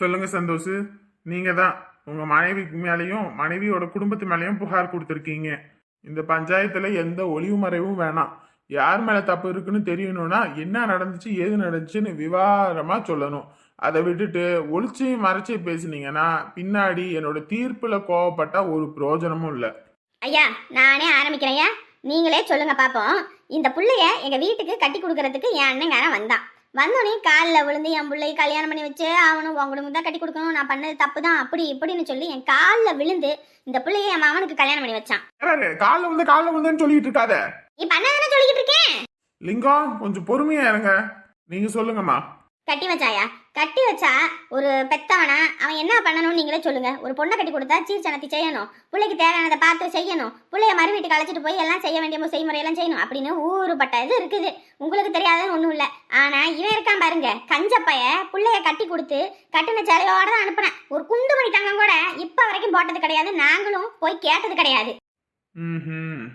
சொல்லுங்க சந்தோஷ். நீங்க தான் உங்க மனைவிக்கு மேலேயும் மனைவியோட குடும்பத்து மேலேயும் புகார் கொடுத்துருக்கீங்க. இந்த பஞ்சாயத்துல எந்த ஒளிவு மறைவும் வேணாம். யார் மேல தப்பு இருக்குன்னு தெரியணும்னா என்ன நடந்துச்சு ஏது நடந்துச்சுன்னு விவாரமா சொல்லணும். அதை விட்டுட்டு ஒளிச்சு மறைச்சு பேசுனீங்கன்னா பின்னாடி என்னோட தீர்ப்புல கோவப்பட்டா ஒரு பிரயோஜனமும் இல்லை. ஐயா நானே ஆரம்பிக்கிறேன் ஐயா. நீங்களே சொல்லுங்க பாப்போம். இந்த புள்ளைய எங்க வீட்டுக்கு கட்டி கொடுக்கறதுக்கு என் அண்ணங்காரன் வந்தான். வந்தோடனே காலில் விழுந்து என் பிள்ளை கல்யாணம் பண்ணி வச்சு அவனும் உங்களுக்கு தான் கட்டி கொடுக்கணும் நான் பண்ணது தப்பு தான் அப்படி இப்படின்னு சொல்லி என் காலில் விழுந்து இந்த பிள்ளைய என் மாமனுக்கு கல்யாணம் பண்ணி வச்சான். காலில் வந்து காலில் வந்துன்னு சொல்லிட்டு இருக்காத. இப்ப அண்ணா தானே சொல்லிக்கிட்டு இருக்கேன்? லிங்கம் கொஞ்சம் பொறுமையா இருங்க. நீங்க சொல்லுங்கம்மா. கட்டி வச்சாயா? கட்டி வச்சா ஒரு பெத்தவனா அவன் என்ன பண்ணணும்னு நீங்களே சொல்லுங்க. ஒரு பொண்ணை கட்டி கொடுத்தா சீர்சனத்தி செய்யணும். பிள்ளைக்கு தேவையானதை பார்த்து செய்யணும். பிள்ளைய மறு வீட்டுக்கு அழைச்சிட்டு போய் எல்லாம் செய்ய வேண்டிய செய்முறையெல்லாம் செய்யணும் அப்படின்னு ஊறுபட்ட இது இருக்குது. உங்களுக்கு தெரியாதுன்னு ஒன்றும் இல்லை. ஆனா இவன் இருக்கான் பாருங்க. கஞ்சப்பைய பிள்ளைய கட்டி கொடுத்து கட்டின சேலையோட தான் அனுப்புனேன். ஒரு குண்டு மணி தங்கம் கூட இப்போ வரைக்கும் போட்டது கிடையாது. நாங்களும் போய் கேட்டது கிடையாது. ம்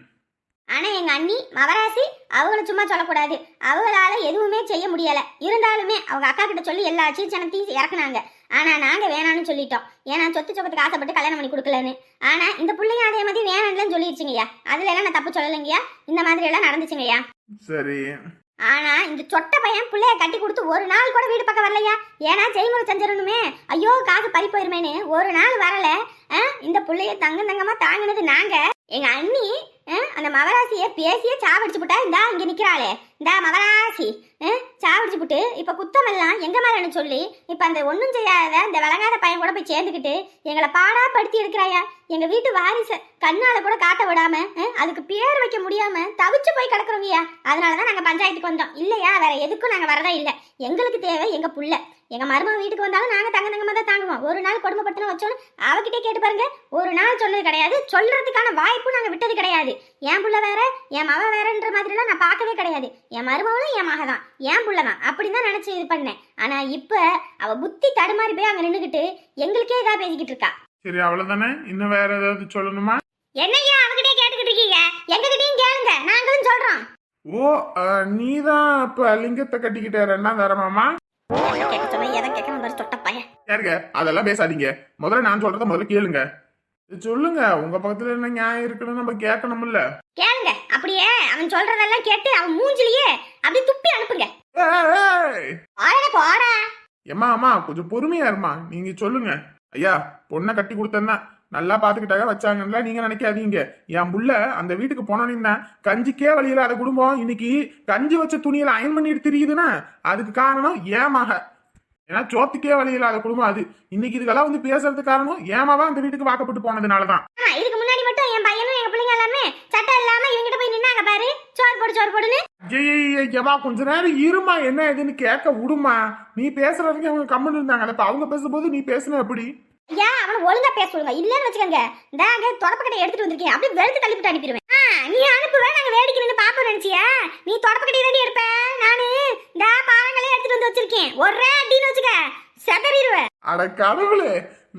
ஆனா எங்க அண்ணி மவராசி அவங்கள சும்மா சொல்லக்கூடாது. அவங்களால எதுவுமே செய்ய முடியல. இருந்தாலுமே அவங்க அக்கா கிட்ட சொல்லி எல்லா சீச்சனத்தையும் இறக்குனாங்க. ஆனா நாங்க வேணாம்னு சொல்லிட்டோம். ஏன்னா சொத்து சொக்கத்துக்கு ஆசைப்பட்டு கல்யாணம் பண்ணி கொடுக்கலன்னு. ஆனா இந்த பிள்ளைங்க அதே மாதிரி வேணாம்னு சொல்லிடுச்சுங்கய்யா அதுல எல்லாம் நான் தப்பு சொல்லலைங்கய்யா இந்த மாதிரி எல்லாம் நடந்துச்சுங்கய்யா சரி. ஆனா இந்த சொட்ட பையன் பிள்ளைய கட்டி கொடுத்து ஒரு நாள் கூட வீடு பக்கம் வரலையா? ஏன்னா செய்முறை செஞ்சிடணுமே. ஐயோ காசு பறி போயிருமேன்னு. ஒரு நாள் வரல. இந்த பிள்ளைய தங்க தங்கமா தாங்கினது நாங்க. எங்க அண்ணி அந்த மகராசியை பேசியே சாவடிச்சு புட்டா இந்தா இங்கே நிற்கிறாளே இந்த மவராசி ஆ, சாவடிச்சு புட்டு. இப்போ குத்தமெல்லாம் எங்கள் மேலன்னு சொல்லி இப்போ அந்த ஒன்றும் செய்யாத இந்த விளங்காத பையன் கூட போய் சேர்ந்துக்கிட்டு எங்களை பாடா படுத்தி எடுக்கிறாயா? எங்கள் வீட்டு வாரிசை கண்ணால் கூட காட்ட விடாமல் அதுக்கு பேர் வைக்க முடியாமல் தவிச்சு போய் கிடக்குறோங்கய்யா அதனாலதான் நாங்கள் பஞ்சாயத்துக்கு வந்தோம். இல்லையா? வேற எதுக்கும் நாங்கள் வரதா இல்லை. எங்களுக்கு தேவை எங்கள் புள்ள. எங்கள் மருமக வீட்டுக்கு வந்தாலும் நாங்கள் தங்க தங்கமாக தான் தாங்குவோம். ஒரு நாள் கொடுமைப்படுத்தின வச்சோன்னு அவகிட்டே கேட்டு பாருங்க. ஒரு நாள் சொன்னது கிடையாது. சொல்றதுக்கான வாய்ப்பும் நாங்கள் விட்டது கிடையாது. என் புள்ள வேற என் மவ வேறன்ற மாதிரிலாம் நான் பார்க்கவே கிடையாது. என் மருமகளும் என் மக தான் என் புள்ள தான் அப்படிதான் நினைச்சு இது பண்ணேன். ஆனா இப்ப அவ புத்தி தடுமாறி போய் அங்க நின்னுகிட்டு எங்களுக்கே இதா பேசிக்கிட்டு இருக்கா. சரி அவ்வளவுதானே? இன்னும் வேற ஏதாவது சொல்லணுமா? என்னையா அவகிட்டே கேட்டுக்கிட்டு இருக்கீங்க? எங்ககிட்டயும் கேளுங்க. நாங்களும் சொல்றோம். ஓ நீ தான் இப்ப லிங்கத்தை கட்டிக்கிட்ட ரெண்டாம் தரமாமா கேட்க சொன்ன எதை கேட்க பாரு சொட்ட பையன். யாருங்க? அதெல்லாம் பேசாதீங்க. முதல்ல நான் சொல்றத முதல்ல கேளுங்க. சொல்லுங்க உங்க பக்கத்துல என்ன நியாயம் இருக்குன்னு நம்ம கேட்கணும்ல. கேளுங்க அப்படியே அவன் சொல்றதெல்லாம் கேட்டு அவன் மூஞ்சிலேயே அப்படியே துப்பி அனுப்புங்க. போடா போடா. ஏம்மா அம்மா கொஞ்சம் பொறுமையா இருமா நீங்க சொல்லுங்க. ஐயா பொண்ணை கட்டி கொடுத்தேன்னா நல்லா பாத்துக்கிட்டாக வச்சாங்கல்ல நீங்க நினைக்காதீங்க. என் புள்ள அந்த வீட்டுக்கு போனோன்னா கஞ்சிக்கே வழியில அந்த குடும்பம். இன்னைக்கு கஞ்சி வச்ச துணியில அயன் பண்ணிட்டு தெரியுதுன்னா அதுக்கு காரணம் ஏன் மக ஏன்னா சோத்துக்கே வழி இல்லாத குடும்பம் அது. இன்னைக்கு இதுக்கெல்லாம் வந்து பேசுறதுக்கு காரணம் ஏமாவா அந்த வீட்டுக்கு வாக்கப்பட்டு போனதுனாலதான். இதுக்கு முன்னாடி மட்டும் என் பையனும் எங்க பிள்ளைங்க எல்லாமே சட்டை இல்லாம இவங்கிட்ட போய் நின்னாங்க பாரு. சோறு போடு சோறு போடுன்னு. ஐயம்மா கொஞ்ச நேரம் இருமா என்ன ஏதுன்னு கேட்க விடுமா. நீ பேசுறதுக்கு அவங்க கம்மன் இருந்தாங்க இப்ப அவங்க பேசும்போது நீ பேசுன எப்படி? ஐயா அவனை ஒழுங்கா பேச சொல்லுங்க. இல்லன்னு வச்சுக்கோங்க. இந்தாங்க தொடப்பக்கட்டை எடுத்துட்டு வந்திருக்கேன். அப்படியே வெளுத்து தள்ளிவிட்டு அனுப்பிடுவேன். நீ அனுப்புவ நாங்க வேடிக்கை நின்று பாப்போம் நினைச்சியா? நீ தொடப்பக்கட்டை ரெடி எடுப்ப. நானு இந்த பாறங்களே எடுத்துட்டு வந்து வச்சிருக்கேன். ஒரே அடின்னு வச்சுக்க. செதறிடுவ அட கடவுளே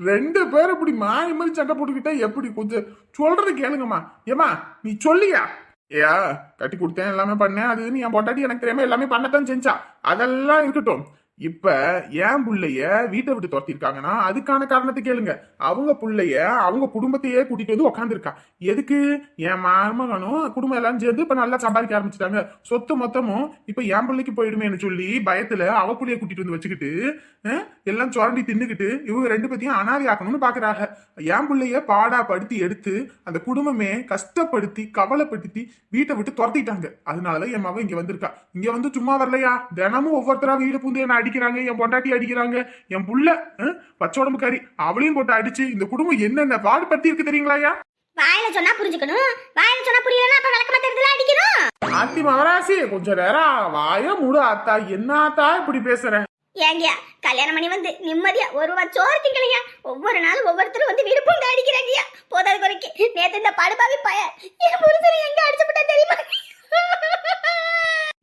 ரெண்டு பேரும் இப்படி மாறி மாறி சண்டை போட்டுக்கிட்டா எப்படி கொஞ்சம் சொல்றது கேளுங்கம்மா. ஏமா நீ சொல்லியா? ஏயா கட்டி கொடுத்தேன் எல்லாமே பண்ணேன். அது நீ என் பொட்டாட்டி எனக்கு தெரியாம எல்லாமே பண்ணத்தான் செஞ்சா. அதெல்லாம் இருக்கட்டும். இப்ப என் பிள்ளைய வீட்டை விட்டு துரத்திருக்காங்கன்னா அதுக்கான காரணத்தை கேளுங்க. அவங்க பிள்ளைய அவங்க குடும்பத்தையே கூட்டிட்டு வந்து உக்காந்துருக்கா. எதுக்கு? என் மருமகனும் குடும்பம் எல்லாம் சேர்ந்து இப்ப நல்லா சம்பாதிக்க ஆரம்பிச்சிட்டாங்க. சொத்து மொத்தமும் இப்ப என் பிள்ளைக்கு போயிடுமேன்னு சொல்லி பயத்துல அவ புள்ளைய கூட்டிட்டு வந்து வச்சுக்கிட்டு எல்லாம் சுரண்டி தின்னுக்கிட்டு இவங்க ரெண்டு பத்தியும் அனாதை ஆக்கணும்னு பாக்குறாங்க. என் பிள்ளைய பாடா படுத்தி எடுத்து அந்த குடும்பமே கஷ்டப்படுத்தி கவலைப்படுத்தி வீட்டை விட்டு துரத்திட்டாங்க. அதனால என் மகன் இங்க வந்திருக்கா. இங்க வந்து சும்மா வரலையா? தினமும் ஒவ்வொருத்தரா வீடு பூந்து அடிக்கிறாங்க என் பொண்டாட்டி அடிக்கிறாங்க என் புள்ள பச்சை உடம்புக்காரி அவளையும் போட்டு அடிச்சு இந்த குடும்பம் என்னென்ன பாடுபடுத்தி இருக்கு தெரியுங்களாயா வாயில சொன்னா புரிஞ்சுக்கணும். வாயில சொன்னா புரியலன்னா அப்ப விளக்கமா தெரிஞ்சல அடிக்கணும். ஆத்தி மகராசி கொஞ்ச நேரம் வாய முடு ஆத்தா. என்ன ஆத்தா இப்படி பேசுற? ஏங்கயா கல்யாணம் பண்ணி வந்து நிம்மதியா ஒரு சோறு திங்கலையா ஒவ்வொரு நாளும் ஒவ்வொருத்தரும் வந்து பூந்து அடிக்கிறாங்கயா போதாது குறைக்கு. நேத்து இந்த படுபாவி பய என் புருஷனை எங்க அடிச்சு விட்டா தெரியுமா?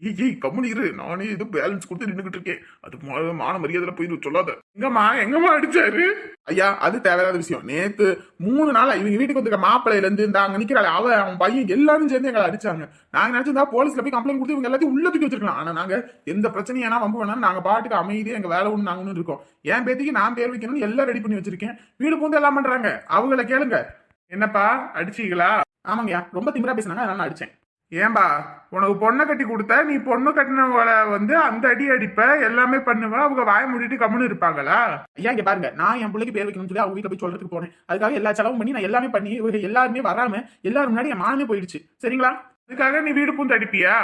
ஏய் ஏய் கம்முனு இரு. நானே ஏதோ பேலன்ஸ் கொடுத்து நின்னுகிட்டு இருக்கேன். அது மா- மான மரியாதை போய் சொல்லாத. எங்கம்மா எங்கம்மா அடிச்சாரு? ஐயா அது தேவையில்லாத விஷயம். நேத்து மூணு நாள் இவங்க வீட்டுக்கு வந்திருக்க மாப்பிள்ளையில இருந்து இந்த அங்க நிக்கிறாள் அவ அவன் பையன் எல்லாரும் சேர்ந்து எங்களை அடிச்சாங்க. நாங்க நினைச்சிருந்தா போலீஸ்ல போய் கம்ப்ளைண்ட் கொடுத்து இவங்க எல்லாத்தையும் உள்ள தூக்கி வச்சிருக்கலாம். ஆனா நாங்க எந்த பிரச்சனையும் ஏன்னா வம்பு வேணாலும் நாங்க பாட்டுக்கு அமைதியே எங்க வேலை ஒண்ணு நாங்க ஒண்ணு இருக்கோம். என் பேத்திக்கு நான் பேர் வைக்கணும்னு எல்லாம் ரெடி பண்ணி வச்சிருக்கேன். வீடு பூந்து எல்லாம் பண்றாங்க. அவங்கள கேளுங்க. என்னப்பா அடிச்சீங்களா? ஆமாங்கய்யா ரொம்ப திமிரா பேசினாங்க அதனால நான் அடிச்சேன். ஏன்பா உனக்கு பொண்ணை கட்டி கொடுத்தா நீ பொண்ணு கட்டினவள வந்து அந்த அடி அடிப்ப எல்லாமே பண்ணுவ அவங்க வாய மூடிட்டு கம்முன்னு இருப்பாங்களா? ஐயா இங்க பாருங்க நான் என் பிள்ளைக்கு பேர் வைக்கணும்னு சொல்லி அவங்க வீட்டுல போய் சொல்றதுக்கு போனேன். அதுக்காக எல்லா செலவும் பண்ணி நான் எல்லாமே பண்ணி இவங்க எல்லாருமே வராம எல்லாரும் முன்னாடி என் மானமே போயிடுச்சு. சரிங்களா? அதுக்காக நீ வீடு பூந்து அடிப்பியா?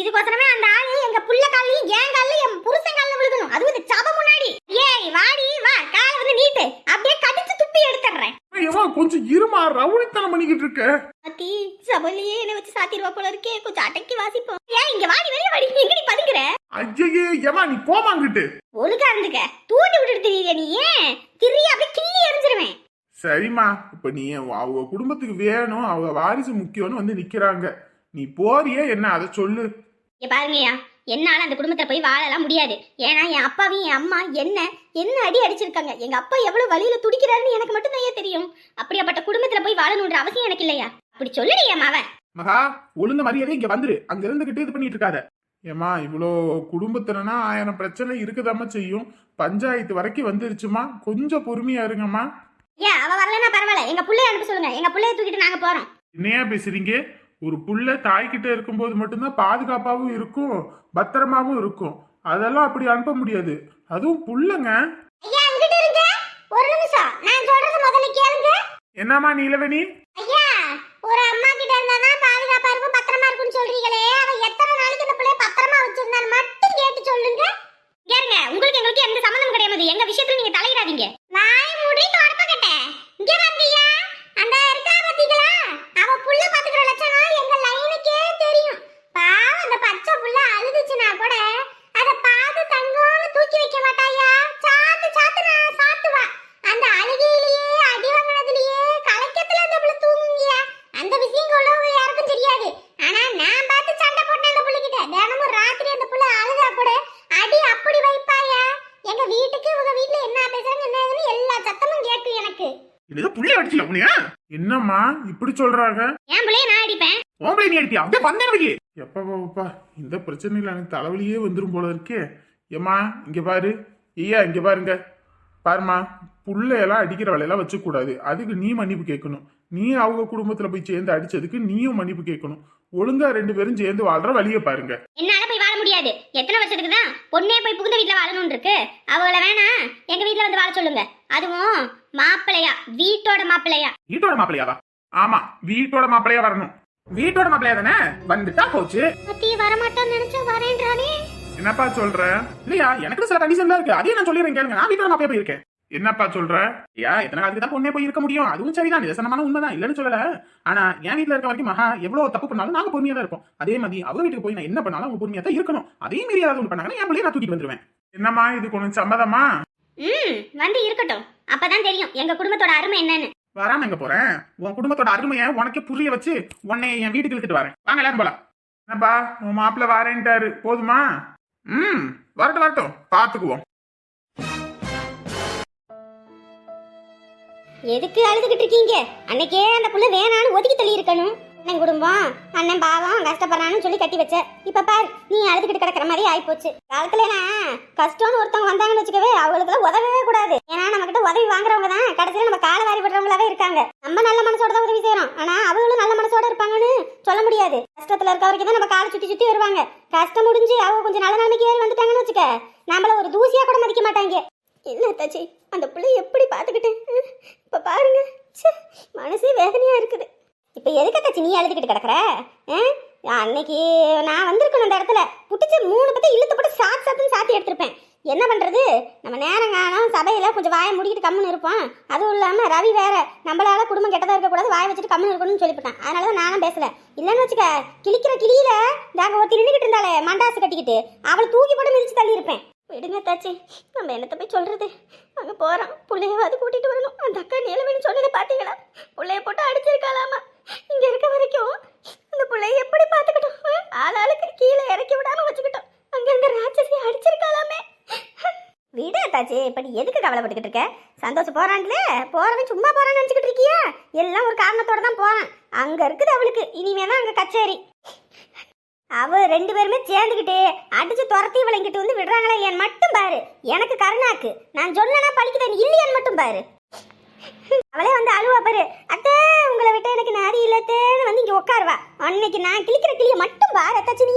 இதுக்கோசரமே அந்த ஆளு எங்க புள்ள காலையும் என் காலையும் என் புருஷன் காலில் விழுகணும். அதுவும் இந்த சப முன்னாடி. ஏய் வாடி வா காலை வந்து நீட்டு. அப்படியே கடிச்சு துப்பி எடுத்துறேன் ஏம்மா கொஞ்சம் இருமா ரவுடித்தனம் பண்ணிக்கிட்டு இருக்க. அத்தி சபலியே என்ன வச்சு சாத்திடுவா போல இருக்கே. கொஞ்சம் அடக்கி வாசிப்போம். ஏன் இங்க வாடி வெளிய வாடி. எங்கடி பதுங்குற? ஐயே ஏமா நீ போமாங்கிட்டு. ஒழுங்கா இருந்துக்க. தூண்டி விட்டுட்டு தெரியல நீ? ஏன்? திரிய அப்படியே கிள்ளி எரிஞ்சிருவேன். சரிம்மா இப்ப நீ அவங்க குடும்பத்துக்கு வேணும் அவங்க வாரிசு முக்கியம்னு வந்து நிக்கிறாங்க. நீ போறியே என்ன அதை சொல்லு. இங்க பாருங்கய்யா என்னால அந்த குடும்பத்துல போய் வாழலாம் முடியாது. ஏன்னா என் அப்பாவையும் என் அம்மா என்ன என்ன அடி அடிச்சிருக்காங்க? எங்க அப்பா எவ்வளவு வழியில துடிக்கிறாருன்னு எனக்கு மட்டும் தான் தெரியும். அப்படியாப்பட்ட குடும்பத்துல போய் வாழணுன்ற அவசியம் எனக்கு இல்லையா? அப்படி சொல்லுடியா மாவன். மகா ஒழுங்க மரியாதை இங்க வந்துரு. அங்க இருந்துகிட்டு இது பண்ணிட்டு இருக்காத. ஏமா இவ்வளோ குடும்பத்துலனா ஆயிரம் பிரச்சனை இருக்குதாம்மா செய்யும். பஞ்சாயத்து வரைக்கும் வந்துருச்சுமா கொஞ்சம் பொறுமையா இருங்கம்மா. ஏன் அவ வரலன்னா பரவாயில்ல. எங்க புள்ளைய அனுப்ப சொல்லுங்க. எங்க புள்ளைய தூக்கிட்டு நாங்க போறோம். என்னையா பேசுறீங்க? ஒரு புள்ள தாய்கிட்ட இருக்கும்போது மட்டும்தான் பாதுகாப்பாவும் இருக்கும் பத்திரமாவும் இருக்கும். அதெல்லாம் அப்படி அனுப்ப முடியாது. அதுவும் புள்ளங்க. என்னம்மா நீலவேணி? ஐயா ஒரு அம்மா கிட்ட இருந்தா பாதுகாப்பா இருக்கும் பத்திரமா இருக்கும்னு சொல்றீங்களே அவ எத்தனை நாளைக்கு இந்த பிள்ளைய பத்திரமா வச்சிருந்தான்னு மட்டும் கேட்டு சொல்லுங்க கேளுங்க உங்களுக்கு எங்களுக்கு எந்த சம்மந்தம் கிடையாது எங்க விஷயத்துல நீங்க தலையிடாதீங்க வாய் மூடி தொடப்பக்கட்ட இங்க வந்தியா அந்த இருக்கா பாத்தீங்களா அவ புள்ள பாத்துக்கிற லட்சணம் எங்க லைனுக்கே தெரியும் பாவம் அந்த பச்சை புள்ள அழுதுச்சுனா கூட அத பார்த்து தங்கோன்னு தூக்கி வைக்க மாட்டாயா சாத்து சாத்து நான் சாத்துவா அந்த அழுகையிலேயே அடி வாங்கினதுலயே கலக்கத்துல அந்த புள்ள தூங்குங்கயா அந்த விஷயம் உள்ளவங்க யாருக்கும் தெரியாது ஆனா நான் பார்த்து சண்டை போட்டேன் அந்த புள்ளைகிட்ட தினமும் ராத்திரி அந்த புள்ள அழுதா கூட அடி அப்படி வைப்பாயா எங்க வீட்டுக்கு உங்க வீட்ல என்ன பேசுறாங்க என்ன ஏதுன்னு எல்லா சத்தமும் கேட்கும் எனக்கு புள்ளி அடிச்சில உனியா என்னம்மா இப்படி சொல்றாங்க? என் பிள்ளைய நான் அடிப்பேன்? ஓம்பளை நீ அடிப்பியா? அப்படியே வந்தேன் எப்பா பாப்பா இந்த பிரச்சனையில எனக்கு தலைவலியே வந்துரும் போல இருக்கே. ஏம்மா இங்க பாரு. ஐயா இங்க பாருங்க. பாருமா புள்ளையெல்லாம் அடிக்கிற வேலையெல்லாம் வச்சுக்க கூடாது அதுக்கு நீ மன்னிப்பு கேட்கணும். நீ அவங்க குடும்பத்துல போய் சேர்ந்து அடிச்சதுக்கு நீயும் மன்னிப்பு கேட்கணும். ஒழுங்கா ரெண்டு பேரும் சேர்ந்து வாழ்ற வழியை பாருங்க. என்னால முடியாது எத்தனை வருஷத்துக்கு தான்? பொண்ணே போய் புகுந்த வீட்ல வாழணும்னு இருக்கு அவங்கள வேணா எங்க வீட்ல வந்து வாழ சொல்லுங்க. அதுவும் மாப்பிள்ளையா? வீட்டோட மாப்பிள்ளையா? வீட்டோட மாப்பிள்ளையாவா? ஆமா வீட்டோட மாப்பிள்ளையா வரணும். வீட்டோட மாப்பிள்ளையா தானே? வந்துட்டா போச்சு. அத்தி வரமாட்டான்னு நினைச்சா வரேன்றானே. என்னப்பா சொல்ற? இல்லையா எனக்கு சில கண்டிஷன் இருக்கு. அதையும் நான் சொல்லிடுறேன் கேளுங்க. நான் வீட்டோட மாப்பிளைய போயிருக்கேன். என்னப்பா சொல்ற? ஐயா எத்தனை காலத்துக்கு தான் பொண்ணே போய் இருக்க முடியும்? அதுவும் சரிதான் நிதர்சனமான உண்மைதான் இல்லைன்னு சொல்லல. ஆனா என் வீட்டுல இருக்க வரைக்கும் மகா எவ்வளவு தப்பு பண்ணாலும் நாங்க பொறுமையா தான் இருப்போம். அதே மாதிரி அவங்க வீட்டுக்கு போய் நான் என்ன பண்ணாலும் அவங்க பொறுமையா தான் இருக்கணும். அதே மீறி ஏதாவது ஒன்று பண்ணாங்கன்னா என் பிள்ளைய நான் தூக்கிட்டு வந்துருவேன். என்னம்மா இது கொஞ்சம் சம்மதமா? ம் வந்து இருக்கட்டும். அப்பதான் தெரியும் எங்க குடும்பத்தோட அருமை என்னன்னு. வராம எங்க போறேன் உன் குடும்பத்தோட அருமையை உனக்கே புரிய வச்சு உன்னை என் வீட்டுக்கு இழுத்துட்டு வரேன். வாங்க எல்லாரும் போலாம். என்னப்பா உன் மாப்பிள்ள வரேன்ட்டாரு. போதுமா? ம் வரட்டும் வரட்டும். பாத்துக்குவோம். எதுக்கு அழுதுகிட்டு இருக்கீங்க? அன்னைக்கே அந்த புள்ள வேணான்னு ஒதுக்கி தள்ளி இருக்கணும் அண்ணன் குடும்பம் அண்ணன் பாவம் கஷ்டப்படுறான்னு சொல்லி கட்டி வச்ச. இப்ப பாரு நீ அழுதுகிட்டு கிடக்குற மாதிரி ஆயிப்போச்சு. காலத்துல கஷ்டம்னு ஒருத்தவங்க வந்தாங்கன்னு வச்சுக்கவே அவங்களுக்கு உதவவே கூடாது. ஏன்னா நம்ம கிட்ட உதவி வாங்குறவங்க தான். கடைசியில நம்ம காலை வாரி விடுறவங்களாவே இருக்காங்க. நம்ம நல்ல மனசோட தான் உதவி செய்யறோம் ஆனா அவங்களும் நல்ல மனசோட இருப்பாங்கன்னு சொல்ல முடியாது. கஷ்டத்துல இருக்க வரைக்கும் தான் நம்ம காலை சுத்தி சுத்தி வருவாங்க. கஷ்டம் முடிஞ்சு அவங்க கொஞ்சம் நல்ல நிலைமைக்கு ஏறி வந்துட்டாங்கன்னு வச்சுக்க. நம்மள ஒரு தூசியா கூட மதிக்க மாட்டாங்க. என்ன தாச்சி? அந்த பிள்ளை எப்படி பார்த்துக்கிட்டேன்? இப்போ பாருங்க. ச்சே, மனசே வேதனையாக இருக்குது. இப்போ எதுக்கு தாச்சி நீ அழுதுகிட்டு கிடக்குற? ஆ? அன்னைக்கு நான் வந்திருக்கணும் அந்த இடத்துல. புட்டிச்சு மூணு பத்தி இழுத்து போட்டு சாத்து சாத்துன்னு சாத்தி எடுத்திருப்பேன். என்ன பண்ணுறது நம்ம நேரம் காணும் சபையில் கொஞ்சம் வாயை முடிக்கிட்டு கம்முன்னு இருப்போம். அதுவும் இல்லாமல் ரவி வேற நம்மளால குடும்பம் கெட்டதாக இருக்கக்கூடாது வாயை வச்சுட்டு கம்முன்னு இருக்கணும்னு சொல்லிவிட்டான். அதனால தான் நானும் பேசலை. இல்லைன்னு வச்சுக்க கிழிக்கிற கிளியில் நாங்கள் ஒருத்தி நின்றுக்கிட்டு இருந்தாலே மண்டாசு கட்டிக்கிட்டு. அவளை தூக்கி போட்டு மிதிச்சு தள்ளி இருப்பேன் விடுங்க தாச்சி. நம்ம என்னத்தை போய் சொல்கிறது அங்கே போகிறோம் பிள்ளையவாது கூட்டிகிட்டு வரணும். அந்த அக்கா நிலவேன்னு சொன்னதை பார்த்தீங்களா? பிள்ளைய போட்டு அடிச்சிருக்காளாமா? இங்கே இருக்க வரைக்கும் அந்த பிள்ளைய எப்படி பார்த்துக்கிட்டோம்? ஆளாளுக்கு கீழே இறக்கி விடாம வச்சுக்கிட்டோம். அங்கேருந்து ராட்சசி அடிச்சிருக்காளாமே. வீடு தாச்சி இப்படி நீ எதுக்கு கவலைப்பட்டுக்கிட்டு இருக்க? சந்தோஷம் போகிறான்லே போகிறவன் சும்மா போகிறான்னு நினச்சிக்கிட்டு இருக்கியா? எல்லாம் ஒரு காரணத்தோட தான் போறான். அங்கே இருக்குது அவளுக்கு. இனிமே தான் அங்கே கச்சேரி. அவ ரெண்டு பேருமே சேர்ந்துக்கிட்டு அடிச்சு துரத்தி விளங்கிட்டு வந்து விடுறாங்களா இல்லையான்னு மட்டும் பாரு. எனக்கு கருணாக்கு. நான் சொன்னா பழிக்குதேன் இல்லையான்னு மட்டும் பாரு. அவளே வந்து அழுவா பாரு. அத்தை உங்களை விட்டு எனக்கு நாதி இல்லத்தேன்னு வந்து இங்க உட்காருவா அன்னைக்கு நான் கிளிக்கிற கிளிய மட்டும் பாரு அத்தாச்சி நீ.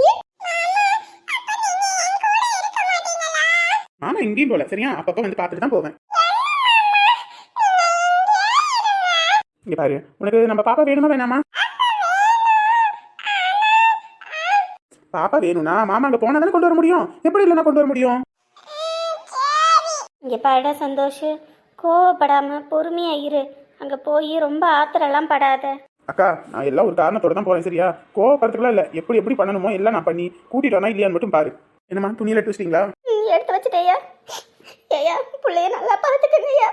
ஆமா எங்கேயும் போல. சரியா? அப்பப்ப வந்து பார்த்துட்டு தான் போவேன். இங்க பாரு. உனக்கு நம்ம பாப்பா வேணுமா வேணாமா? பாப்பா வேணும்னா மாமா அங்க போனா தானே கொண்டு வர முடியும்? எப்படி இல்லைன்னா கொண்டு வர முடியும்? இங்க பாட சந்தோஷ். கோவப்படாம பொறுமையா இரு. அங்க போய் ரொம்ப ஆத்திரம்லாம் படாத. அக்கா நான் எல்லாம் ஒரு காரணத்தோட தான் போறேன் சரியா? கோவப்படுறதுக்குலாம் இல்ல. எப்படி எப்படி பண்ணணுமோ எல்லாம் நான் பண்ணி கூட்டிட்டு வரனா இல்லையான்னு மட்டும் பாரு. என்னம்மா துணியில எடுத்து வச்சிட்டீங்களா? ம், எடுத்து வச்சுட்டேயா ஏயா புள்ளைய நல்லா பார்த்துக்கங்கய்யா.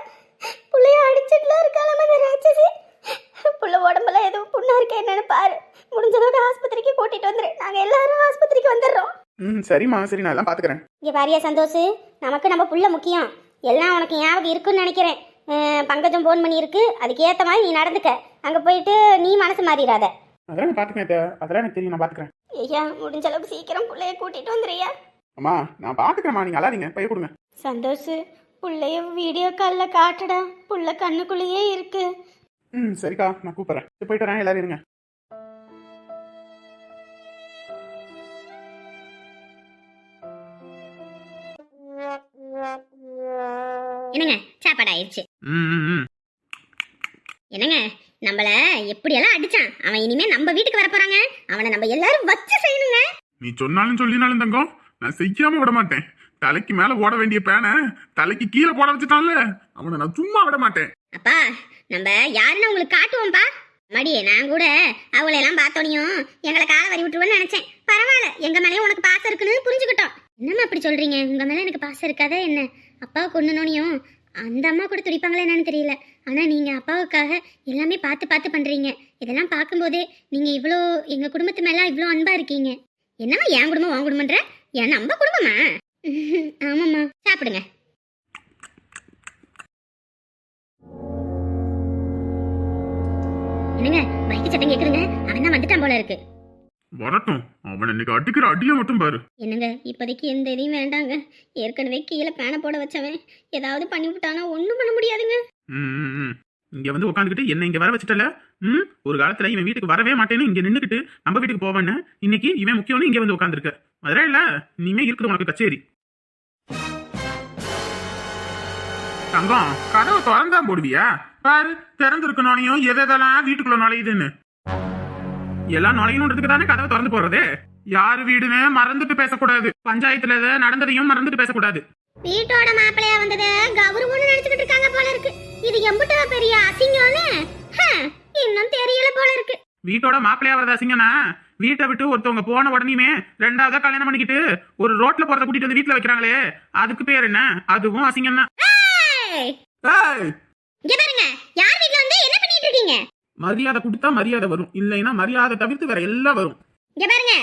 புள்ளைய அடிச்சிட்டுலாம் இருக்காளாம அந்த ராட்சசி. புள்ள உடம்புல எதுவும் புண்ணா இருக்கா என்னன்னு பாரு. முடிஞ்ச அளவுக்கு ஆஸ்பத்திரிக்கு கூட்டிட்டு வந்துரு. நாங்க எல்லாரும் ஆஸ்பத்திரிக்கு வந்துடுறோம். ம் சரிம்மா. சரி நான் எல்லாம் பாத்துக்கிறேன். இங்க பாரியா சந்தோஷ் நமக்கு நம்ம புள்ள முக்கியம். எல்லாம் உனக்கு ஞாபகம் இருக்குன்னு நினைக்கிறேன். அஹ், பங்கஜம் ஃபோன் பண்ணியிருக்கு. அதுக்கு ஏத்த மாதிரி நீ நடந்துக்க. அங்க போயிட்டு நீ மனசு மாறிடாத. அதெல்லாம் நான் பாத்துக்கிறேன் அத்தை. அதெல்லாம் எனக்கு தெரியும். நான் பாத்துக்கிறேன். ஐயா முடிஞ்ச அளவுக்கு சீக்கிரம் புள்ளைய கூட்டிட்டு வந்துறியா அம்மா நான் பாத்துக்கிறேம்மா. நீங்க அழாதீங்க. பைய கொடுங்க. சந்தோஷ் புள்ளைய வீடியோ காலில் காட்டுடா. புள்ள கண்ணுக்குள்ளேயே இருக்கு. ம் சரிக்கா. நான் கூப்பிடுறேன். சரி, போயிட்டு வரேன். எல்லாரும் இருங்க. என்னங்க சாப்பாடு ஆயிடுச்சு. என்னங்க நம்மள எப்படியெல்லாம் அடிச்சான்? அவன் இனிமே நம்ம வீட்டுக்கு வர போறாங்க. அவனை நம்ம எல்லாரும் வச்சு செய்யணுங்க. நீ சொன்னாலும் சொல்லினாலும் தங்கம் நான் செய்யாம விட மாட்டேன். தலைக்கு மேல ஓட வேண்டிய பேனை தலைக்கு கீழே போட வச்சுட்டான்ல அவனை நான் சும்மா விட மாட்டேன். அப்பா நம்ம யாருன்னு உங்களுக்கு காட்டுவோம்ப்பா. மடியே நான் கூட அவளை எல்லாம் பார்த்தோனையும் எங்களை காலை வரி விட்டுருவேன்னு நினைச்சேன். பரவாயில்ல எங்க மேலயும் உனக்கு பாசம் இருக்குன்னு புரிஞ்சுக்கிட்டோம். என்னம்மா அப்படி சொல்றீங்க? உங்க மேல எனக்கு பாசம் இருக்காதா என்ன? அப்பாவை கொண்டுனோனையும் அந்த அம்மா கூட துடிப்பாங்களா என்னன்னு தெரியல. ஆனால் நீங்கள் அப்பாவுக்காக எல்லாமே பார்த்து பார்த்து பண்ணுறீங்க இதெல்லாம் பார்க்கும்போதே நீங்கள் இவ்வளோ எங்கள் குடும்பத்து மேல இவ்வளோ அன்பாக இருக்கீங்க. என்னம்மா என் குடும்பம் உன் குடும்பன்ற என் நம்ம குடும்பமா? ஆமாம்மா. சாப்பிடுங்க. என்னங்க பைக்கு சட்டம் கேட்குதுங்க அவன் தான் வந்துட்டான் போல இருக்கு. வரட்டும். அவன் இன்னைக்கு அடிக்கிற அடியை மட்டும் பாரு. என்னங்க இப்போதைக்கு எந்த இதையும் வேண்டாங்க. ஏற்கனவே கீழே பேனை போட வச்சவன் ஏதாவது பண்ணி விட்டானா ஒன்றும் பண்ண முடியாதுங்க. ம். இங்க வந்து உட்காந்துக்கிட்டு என்ன இங்க வர வச்சுட்டல? ம்? ஒரு காலத்துல இவன் வீட்டுக்கு வரவே மாட்டேன்னு இங்க நின்னுக்கிட்டு நம்ம வீட்டுக்கு போவேன்னு? இன்னைக்கு இவன் முக்கியம்னு இங்க வந்து உட்காந்துருக்க அதெல்லாம் இல்ல இனிமே இருக்குது உனக்கு கச்சேரி. தங்கம் கதவை திறந்தா போடுவியா? பாரு திறந்திருக்கணும் எது எதெல்லாம் வீட்டுக்குள்ள நுழையுதுன்னு. எல்லாம் நுழையணுன்றதுக்கு தானே கதவை திறந்து போறது யாரு வீடுன்னு மறந்துட்டு பேசக்கூடாது. பஞ்சாயத்துல நடந்ததையும் மறந்துட்டு பேசக்கூடாது. வீட்டோட மாப்பிள்ளையா வந்தது கௌரவம்னு நினைச்சுக்கிட்டு இருக்காங்க போல இருக்கு. இது எம்பிட்ட பெரிய அசிங்கம்னு? ஹ, இன்னும் தெரியல போல இருக்கு. வீட்டோட மாப்பிள்ளையா வரதா சிங்கனா வீட்டை விட்டு ஒருத்தவங்க போன உடனேயுமே ரெண்டாவதா கல்யாணம் பண்ணிக்கிட்டு ஒரு ரோட்ல போறத கூட்டிட்டு வந்து வீட்டுல வைக்கிறாங்களே அதுக்கு பேர் என்ன? அதுவும் அசிங்கம் தான் இங்க பாருங்க யார் வீட்ல வந்து என்ன பண்ணிட்டு இருக்கீங்க? மரியாதை கொடுத்தா மரியாதை வரும். இல்லைன்னா மரியாதை தவிர்த்து வேற எல்லாம் வரும். இங்க பாருங்க.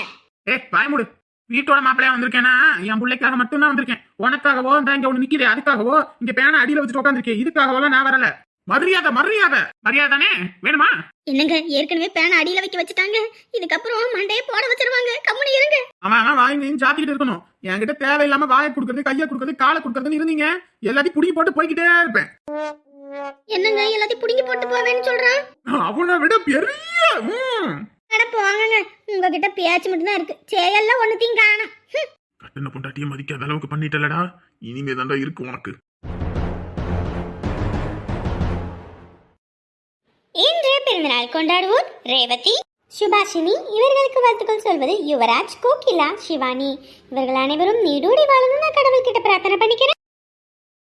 ஏ பயமுடு வீட்டோட மாப்பிள்ளையா வந்திருக்கேனா? என் பிள்ளைக்காக மட்டும் தான் வந்திருக்கேன். உனக்காகவோ இந்த இங்க ஒண்ணு நிக்கிறே அதுக்காகவோ இங்க பேனை அடியில வச்சுட்டு உட்காந்துருக்கேன் இதுக்காகவோ நான் வரல. மரியாதை மரியாதை. மரியாதை தானே வேணுமா? என்னங்க ஏற்கனவே பேனை அடியில வைக்க வச்சுட்டாங்க. இதுக்கப்புறம் மண்டையை போட வச்சிருவாங்க. கம்முனு இருங்க. அவன் வாய் நீ சாத்திக்கிட்டு இருக்கணும். என்கிட்ட தேவையில்லாம வாயை கொடுக்கறது கையை கொடுக்கறது காலை கொடுக்கறதுன்னு இருந்தீங்க. எல்லாத்தையும் புடிங்கி போட்டு போய்கிட்டே இருப்பேன். என்னங்க எல்லாத்தையும் புடுங்கி போட்டு போவேன்னு சொல்றான் அவனை விட பெரிய. அட உங்ககிட்ட பேச்சு மட்டும்தான் இருக்கு. செயல்ல ஒண்ணுத்தையும் காணும். கட்டின பொண்டாட்டியை மதிக்காத அளவுக்கு பண்ணிட்டலடா இனிமே தாண்டா இருக்கு உனக்கு. இன்று பிறந்தநாள் கொண்டாடுவோர் ரேவதி சுபாஷினி. இவர்களுக்கு வாழ்த்துக்கள் சொல்வது யுவராஜ் கோகிலா சிவானி. இவர்கள் அனைவரும் நீடூடி வாழணும் நான் கடவுள்கிட்ட பிரார்த்தனை பண்ணிக்கிறேன்.